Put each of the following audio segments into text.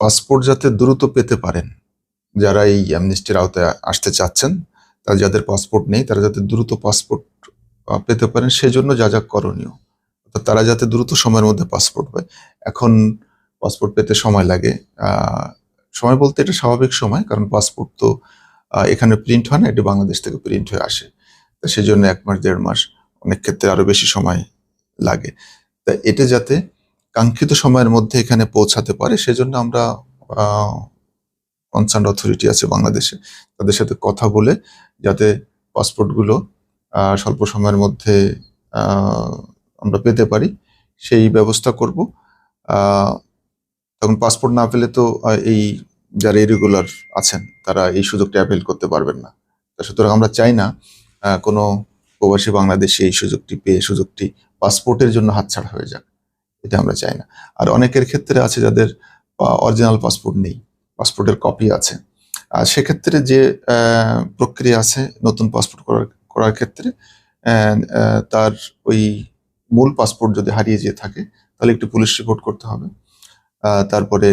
Passport যাতে দ্রুত পেতে পারেন, যারা এই অ্যামনিস্টির আওতায় আসতে চাচ্ছেন, তারা যাদের পাসপোর্ট নেই, তারা যাতে দ্রুত পাসপোর্ট পেতে পারেন, সেজন্য যা যা করণীয়। অর্থাৎ তারা যাতে দ্রুত সময়ের মধ্যে পাসপোর্ট পায়। এখন পাসপোর্ট পেতে সময় লাগে। সময় বলতে এটা স্বাভাবিক সময়, কারণ পাসপোর্ট তো এখানে প্রিন্ট হয় না, এটি বাংলাদেশ থেকে প্রিন্ট হয়ে আসে। তো সেই জন্য এক মাস, দেড় মাস, অনেক ক্ষেত্রে আরও বেশি সময় লাগে। তা এটা যাতে কাঙ্ক্ষিত সময়ের মধ্যে এখানে পৌঁছাতে পারে, সেজন্য আমরা কনসার্ন অথরিটি আছে বাংলাদেশে, তাদের সাথে কথা বলে যাতে পাসপোর্টগুলো স্বল্প সময়ের মধ্যে আমরা পেতে পারি, সেই ব্যবস্থা করব। তখন পাসপোর্ট না পেলে তো এই যারা ইরেগুলার আছেন, তারা এই সুযোগটা অ্যাভেল করতে পারবেন না। তা সুতরাং আমরা চাই না কোনো প্রবাসী বাংলাদেশে এই সুযোগটি পেয়ে, সুযোগটি পাসপোর্টের জন্য হাতছাড়া হয়ে যাক। এটা আমরা চাই না। আর অনেকের ক্ষেত্রে আছে যাদের অরিজিনাল পাসপোর্ট নেই পাসপোর্টের কপি আছে। আর সেক্ষেত্রে যে প্রক্রিয়া আছে নতুন পাসপোর্ট করার করার ক্ষেত্রে তার ওই মূল পাসপোর্ট যদি হারিয়ে যেয়ে থাকে, তাহলে একটু পুলিশ রিপোর্ট করতে হবে। তারপরে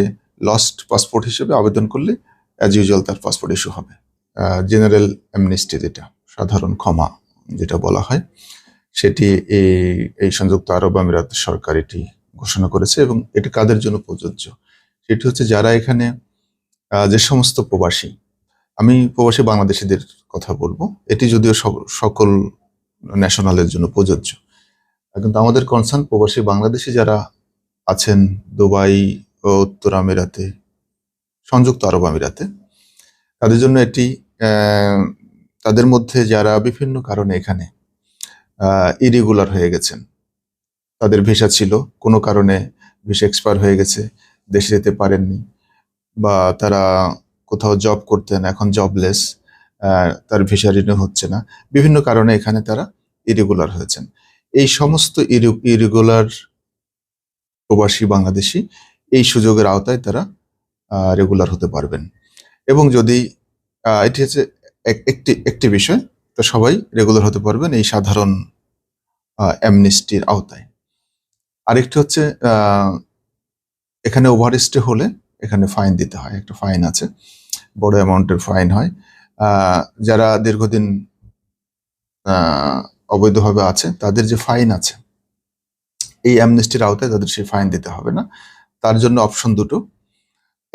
লস্ট পাসপোর্ট হিসেবে আবেদন করলে অ্যাজ ইউজুয়াল তার পাসপোর্ট ইস্যু হবে। জেনারেল অ্যামনেস্টি যেটা, সাধারণ ক্ষমা যেটা বলা হয়, সেটি এই এই সংযুক্ত আরব আমিরাত সরকার এটি ঘোষণা করেছে এবং এটি কাদের জন্য প্রযোজ্য? সেটি হচ্ছে যারা এখানে যে সমস্ত প্রবাসী, আমি প্রবাসী বাংলাদেশিদের কথা বলব, এটি যদিও সক- সকল ন্যাশনালের জন্য প্রযোজ্য। কিন্তু আমাদের কনসার্ন প্রবাসী বাংলাদেশি যারা আছেন দুবাই ও উত্তর আমিরাতে, সংযুক্ত আরব আমিরাতে, তাদের জন্য এটি তাদের মধ্যে যারা বিভিন্ন কারণে এখানে ইরেগুলার হয়ে গেছেন তাদের ভিসা ছিল। কোনো কারণে ভিসা এক্সপায়ার হয়ে গেছে। দেশে যেতে পারেননি বা তারা কোথাও জব করতেন, এখন জবলেস তার ভিসা রিনিউ হচ্ছে না। বিভিন্ন কারণে এখানে তারা ইরেগুলার হয়েছেন। এই সমস্ত ইরেগুলার প্রবাসী বাংলাদেশি এই সুযোগের আওতায় তারা রেগুলার হতে পারবেন। এবং যদি এটি হচ্ছে এক- একটি একটি বিষয়, তো সবাই রেগুলার হতে পারবেন এই সাধারণ অ্যামনিস্টির আওতায়। আরেকটি হচ্ছে এখানে ওভারস্টে হলে এখানে ফাইন দিতে হয়, একটা ফাইন আছে, বড় অ্যামাউন্টের ফাইন হয়। যারা দীর্ঘদিন অবৈধভাবে আছে, তাদের যে ফাইন আছে, এই অ্যামনেস্টির আওতায় তাদের সেই ফাইন দিতে হবে না। তার জন্য অপশন দুটো।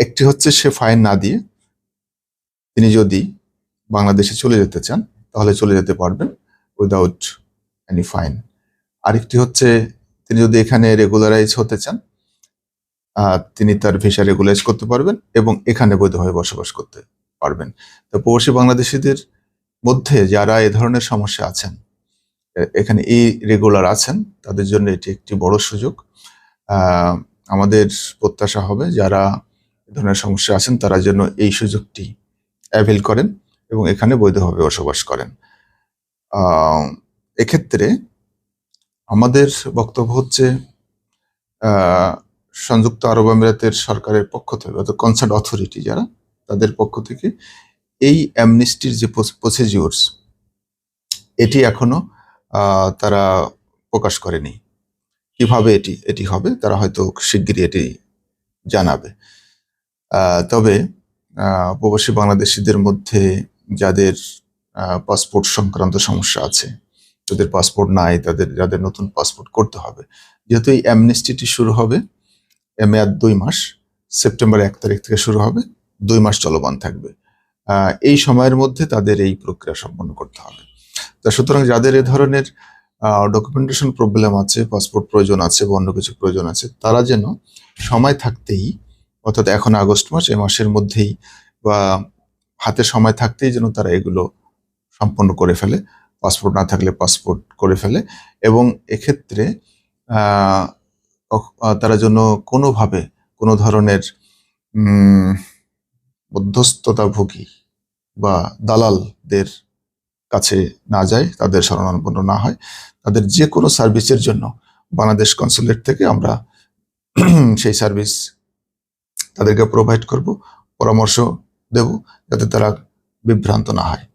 একটি হচ্ছে সে ফাইন না দিয়ে তিনি যদি বাংলাদেশে চলে যেতে চান, তাহলে চলে যেতে পারবেন উইদাউট এনি ফাইন আরেকটি হচ্ছে তিনি যদি এখানে রেগুলারাইজ হতে চান তিনি তার ভিসা রেগুলাইজ করতে পারবেন এবং এখানে বৈধভাবে বসবাস করতে পারবেন। তো প্রবাসী বাংলাদেশিদের মধ্যে যারা এ ধরনের সমস্যা আছেন এখানে এই রেগুলার আছেন, তাদের জন্য এটি একটি বড় সুযোগ। আমাদের প্রত্যাশা হবে যারা এ ধরনের সমস্যা আছেন, তারা যেন এই সুযোগটি অ্যাভেল করেন এবং এখানে বৈধভাবে বসবাস করেন। এক্ষেত্রে আমাদের বক্তব্য হচ্ছে সংযুক্ত আরব আমিরাতের সরকারের পক্ষ থেকে, অর্থাৎ কনসার্ট অথরিটি যারা, তাদের পক্ষ থেকে এই অ্যামনিস্টির যে প্রসিজিওরস এটি এখনও তারা প্রকাশ করেনি। কীভাবে এটি এটি হবে, তারা হয়তো শিগগিরই এটি জানাবে। তবে প্রবাসী বাংলাদেশিদের মধ্যে যাদের পাসপোর্ট সংক্রান্ত সমস্যা আছে যাদের পাসপোর্ট নাই, তাদের, যাদের নতুন পাসপোর্ট করতে হবে। যেহেতু এই অ্যামনেস্টিটি শুরু হবে, এ মেয়াদ দুই মাস সেপ্টেম্বর এক তারিখ থেকে শুরু হবে, দুই মাস চলমান থাকবে। এই সময়ের মধ্যে তাদের এই প্রক্রিয়া সম্পন্ন করতে হবে। তা সুতরাং যাদের এ ধরনের ডকুমেন্টেশন প্রবলেম আছে পাসপোর্ট প্রয়োজন আছে বা অন্য কিছু প্রয়োজন আছে, তারা যেন সময় থাকতেই, অর্থাৎ এখন আগস্ট মাস এই মাসের মধ্যেই বা হাতে সময় থাকতেই যেন তারা এগুলো সম্পন্ন করে ফেলে। পাসপোর্ট না থাকলে পাসপোর্ট করে ফেলে। এবং এক্ষেত্রে তারা যেন কোনোভাবে কোনো ধরনের মধ্যস্থতাভোগী বা দালালদের কাছে না যায়, তাদের শরণাপন্ন না হয়। তাদের যে কোনো সার্ভিসের জন্য বাংলাদেশ কনসুলেট থেকে আমরা সেই সার্ভিস তাদেরকে প্রোভাইড করব, পরামর্শ দেব, যাতে তারা বিভ্রান্ত না হয়।